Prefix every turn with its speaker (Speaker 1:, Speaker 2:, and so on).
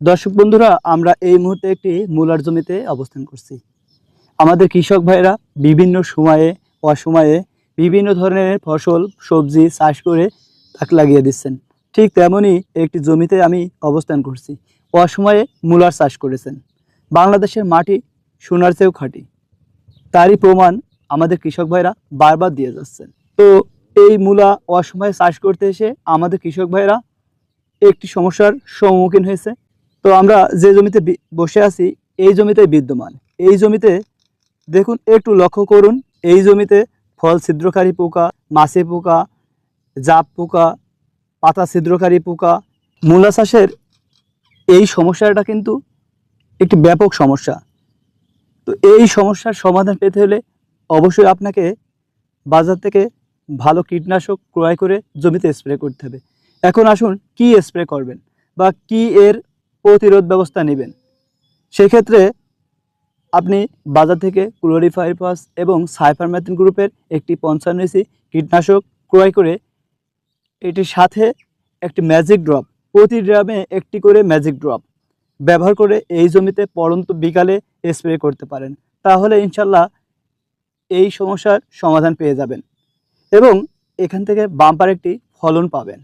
Speaker 1: দর্শক বন্ধুরা, আমরা এই মুহূর্তে একটি মূলার জমিতে অবস্থান করছি। আমাদের কৃষক ভাইরা বিভিন্ন সময়ে, অসময়ে বিভিন্ন ধরনের ফসল, সবজি চাষ করে তাক লাগিয়ে দিচ্ছেন। ঠিক তেমনই একটি জমিতে আমি অবস্থান করছি। অসময়ে মূলার চাষ করেছেন। বাংলাদেশের মাটি সোনার চেয়েও খাঁটি। তারই প্রমাণ আমাদের কৃষক ভাইরা বারবার দিয়ে যাচ্ছেন। তো এই মূলা অসময়ে চাষ করতে এসে আমাদের কৃষক ভাইরা একটি সমস্যার সম্মুখীন হয়েছে। তো আমরা যে জমিতে বসে আছি, এই জমিতে বিদ্যমান। এই জমিতে দেখুন, একটু লক্ষ্য করুন, এই জমিতে ফল ছিদ্রকারী পোকা, মাছে পোকা জাপ পোকা, পাতা ছিদ্রকারী পোকা, মূলা চাষের এই সমস্যাটা কিন্তু একটি ব্যাপক সমস্যা। তো এই সমস্যার সমাধান পেতে হলে অবশ্যই আপনাকে বাজার থেকে ভালো কীটনাশক ক্রয় করে জমিতে স্প্রে করতে হবে। এখন আসুন, কি স্প্রে করবেন বা কি এর প্রতিরোধ ব্যবস্থা নেবেন। সেক্ষেত্রে আপনি বাজার থেকে ক্লোরিফাইপাস এবং সাইফারম্যাথিন গ্রুপের একটি পঞ্চান্ন ইসি কীটনাশক ক্রয় করে এটির সাথে একটি ম্যাজিক ড্রপ প্রতি ড্রামে একটি করে ম্যাজিক ড্রপ ব্যবহার করে এই জমিতে পরন্ত বিকালে স্প্রে করতে পারেন। তাহলে ইনশাল্লাহ এই সমস্যার সমাধান পেয়ে যাবেন এবং এখান থেকে বাম্পার একটি ফলন পাবেন।